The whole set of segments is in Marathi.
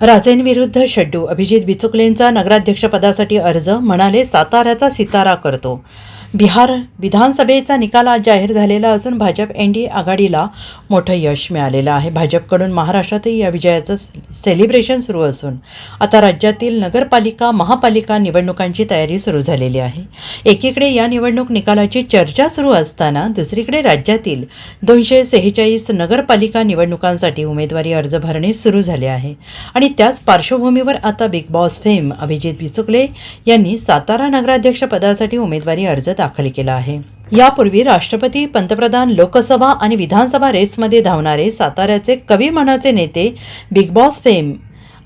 राजेंविरुद्ध शड्डू. अभिजित बिचुकलेंचा नगराध्यक्षपदासाठी अर्ज म्हणाले साताऱ्याचा सितारा करतो. बिहार विधानसभेचा निकाल आज जाहीर झालेला असून भाजप एन डी आघाडीला मोठं यश मिळालेलं आहे. भाजपकडून महाराष्ट्रातही या विजयाचं सेलिब्रेशन सुरू असून आता राज्यातील नगरपालिका महापालिका निवडणुकांची तयारी सुरू झालेली आहे. एकीकडे या निवडणूक निकालाची चर्चा सुरू असताना दुसरीकडे राज्यातील दोनशे सेहेचाळीस नगरपालिका निवडणुकांसाठी उमेदवारी अर्ज भरणे सुरू झाले आहे. आणि त्याच पार्श्वभूमीवर आता Bigg Boss fame Abhijit Bichukale यांनी सातारा नगराध्यक्ष पदासाठी उमेदवारी अर्ज दाखल केला आहे. यापूर्वी राष्ट्रपती पंतप्रधान लोकसभा आणि विधानसभा रेसमध्ये धावणारे साताऱ्याचे कवी मनाचे नेते Bigg Boss fame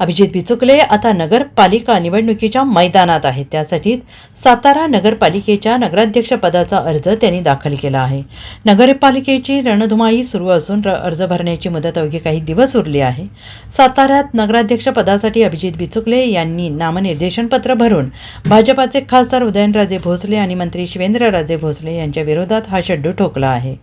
Abhijit Bichukale आता नगरपालिका निवडणुकीच्या मैदानात आहेत. त्यासाठी सातारा नगरपालिकेच्या नगराध्यक्षपदाचा अर्ज त्यांनी दाखल केला आहे. नगरपालिकेची रणधुमाळी सुरू असून र- अर्ज भरण्याची मुदत अवघी काही दिवस उरली आहे. साताऱ्यात नगराध्यक्षपदासाठी अभिजित बिचुकले यांनी नामनिर्देशनपत्र भरून भाजपाचे खासदार उदयनराजे भोसले आणि मंत्री शिवेंद्रराजे भोसले यांच्या विरोधात हा शड्डू ठोकला आहे.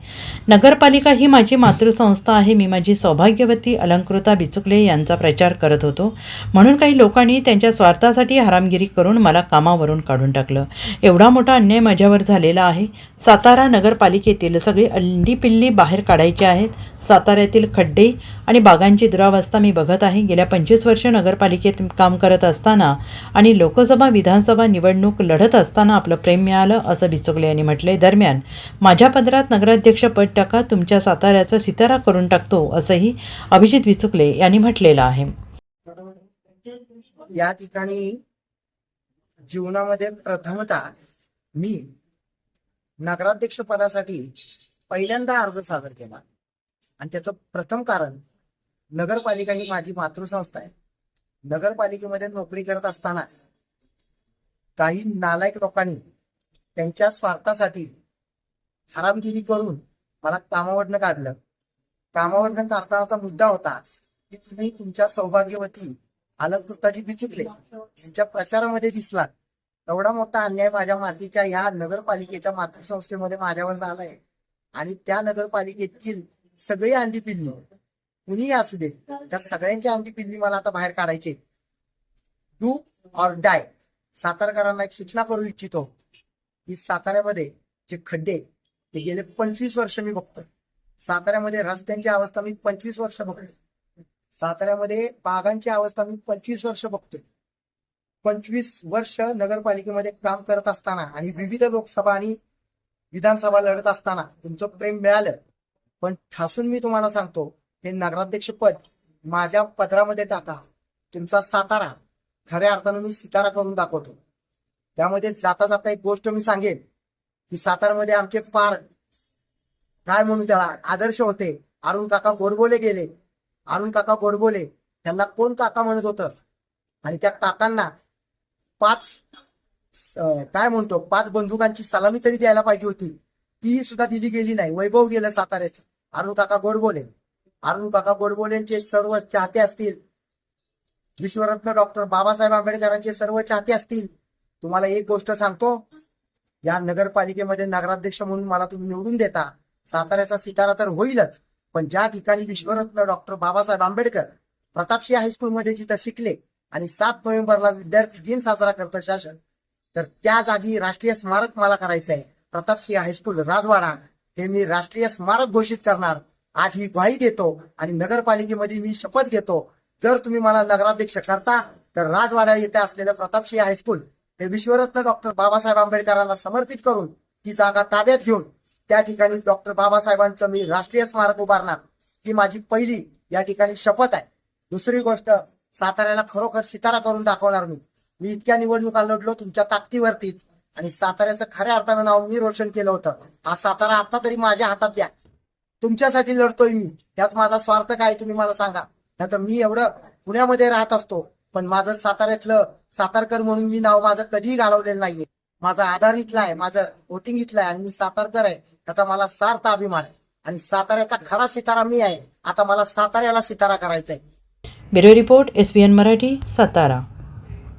नगरपालिका ही माझी मातृसंस्था आहे. मी माझी सौभाग्यवती अलंकृता बिचुकले यांचा प्रचार करत होतो. म्हणून काही लोकांनी त्यांच्या स्वार्थासाठी हरामगिरी करून मला कामावरून काढून टाकलं. एवढा मोठा अन्याय माझ्यावर झालेला आहे. सातारा नगरपालिकेतील सगळी अंडीपिल्ली बाहेर काढायची आहेत. साताऱ्यातील खड्डे आणि बागांची दुरावस्था मी बघत आहे. गेल्या पंचवीस वर्ष नगरपालिकेत काम करत असताना आणि लोकसभा विधानसभा निवडणूक लढत असताना आपलं प्रेम मिळालं असं बिचुकले यांनी म्हटले दरम्यान माझ्या पदरात नगराध्यक्ष पद टाका तुमच्या साताऱ्याचा सितारा करून टाकतो असंही अभिजित बिचुकले यांनी म्हटलेलं आहे. या ठिकाणी जीवनामध्ये प्रथमतः मी नगराध्यक्ष पदासाठी पहिल्यांदा अर्ज सादर केला. आणि त्याचं प्रथम कारण नगरपालिका ही माझी मातृसंस्था आहे. नगरपालिकेमध्ये नोकरी करत असताना काही नालायक लोकांनी त्यांच्या स्वार्थासाठी हरामगिरी करून मला कामावरनं काढलं. कामावरनं काढतानाचा मुद्दा होता की तुम्ही तुमच्या सौभाग्यवती अलंकृताजी बिचुकले यांच्या प्रचारामध्ये दिसला. एवढा मोठा अन्याय माझ्या मातीच्या ह्या नगरपालिकेच्या मातृसंस्थेमध्ये माझ्यावर झालाय. आणि त्या नगरपालिकेतील सगळी अंडी पिल्ली कुणीही असू दे त्या सगळ्यांची अंडी पिल्ली मला आता बाहेर काढायची डू ऑर डाय सातारकरांना एक सूचना करू इच्छितो. की साताऱ्यामध्ये जे खड्डे आहेत, ते गेले पंचवीस वर्ष मी बघतोय. साताऱ्यामध्ये रस्त्यांची अवस्था मी पंचवीस वर्ष बघतोय. साताऱ्यामध्ये बागांची अवस्था मी पंचवीस वर्ष बघतोय. पंचवीस वर्ष नगरपालिकेमध्ये काम करत असताना आणि विविध लोकसभा आणि विधानसभा लढत असताना तुमचं प्रेम मिळालं. पण ठासून मी तुम्हाला सांगतो हे नगराध्यक्ष पद माझ्या पदरामध्ये टाका. तुमचा सातारा खऱ्या अर्थानं मी सितारा करून दाखवतो. त्यामध्ये जाता जाता एक गोष्ट मी सांगेन की सातारामध्ये आमचे पार काय म्हणून त्याला आदर्श होते. अरुण काका गोडबोले गेले. अरुण काका गोडबोले त्यांना कोण काका म्हणत होतं? आणि त्या काकांना पाच काय म्हणतो? पाच बंदुकांची सलामी तरी द्यायला पाहिजे होती. ती सुद्धा दिली गेली नाही. वैभव गेलं साताऱ्याचं. अरुण काका गोडबोले. अरुण काका गोडबोलेंचे सर्व चाहते असतील. विश्वरत्न डॉक्टर बाबासाहेब आंबेडकरांचे सर्व चाहते असतील. तुम्हाला एक गोष्ट सांगतो. या नगरपालिकेमध्ये नगराध्यक्ष म्हणून मला तुम्ही निवडून देता. साताऱ्याचा सितारा तर होईलच. पण ज्या ठिकाणी विश्वरत्न डॉक्टर बाबासाहेब आंबेडकर प्रतापशी हायस्कूलमध्ये जिथं शिकले आणि सात नोव्हेंबरला विद्यार्थी दिन साजरा करतं शासन तर त्या जागी राष्ट्रीय स्मारक मला करायचं आहे प्रतापसिंह हायस्कूल राजवाडा हे मी राष्ट्रीय स्मारक घोषित करणार. आज ही ग्वाही देतो आणि नगरपालिकेमध्ये मी शपथ घेतो. जर तुम्ही मला नगराध्यक्ष करता तर राजवाडा येथे असलेलं प्रतापसिंह हायस्कूल हे विश्वरत्न डॉक्टर बाबासाहेब आंबेडकरांना समर्पित करून ती जागा ताब्यात घेऊन त्या ठिकाणी डॉक्टर बाबासाहेबांचं मी राष्ट्रीय स्मारक उभारणार ही माझी पहिली या ठिकाणी शपथ आहे. दुसरी गोष्ट साताऱ्याला खरोखर सितारा करून दाखवणार मी. मी इतक्या निवडणुका लढलो तुमच्या ताकदीवरतीच आणि साताऱ्याचं खऱ्या अर्थानं नाव मी रोशन केलं होतं. हा सातारा आता तरी माझ्या हातात द्या. तुमच्यासाठी लढतोय मी. यात माझा स्वार्थ काय तुम्ही मला सांगा. नाहीतर मी एवढं पुण्यामध्ये राहत असतो पण माझं साताऱ्यातलं सातारकर म्हणून मी नाव माझं कधीही घालवलेलं नाहीये. माझा आधार इथला आहे माझं वोटिंग इथलं आहे आणि मी सातारकर आहे त्याचा मला सार्थ अभिमान आहे. आणि साताऱ्याचा खरा सितारा मी आहे. आता मला साताऱ्याला सितारा करायचा आहे. Bureau report S N Marathi Satara.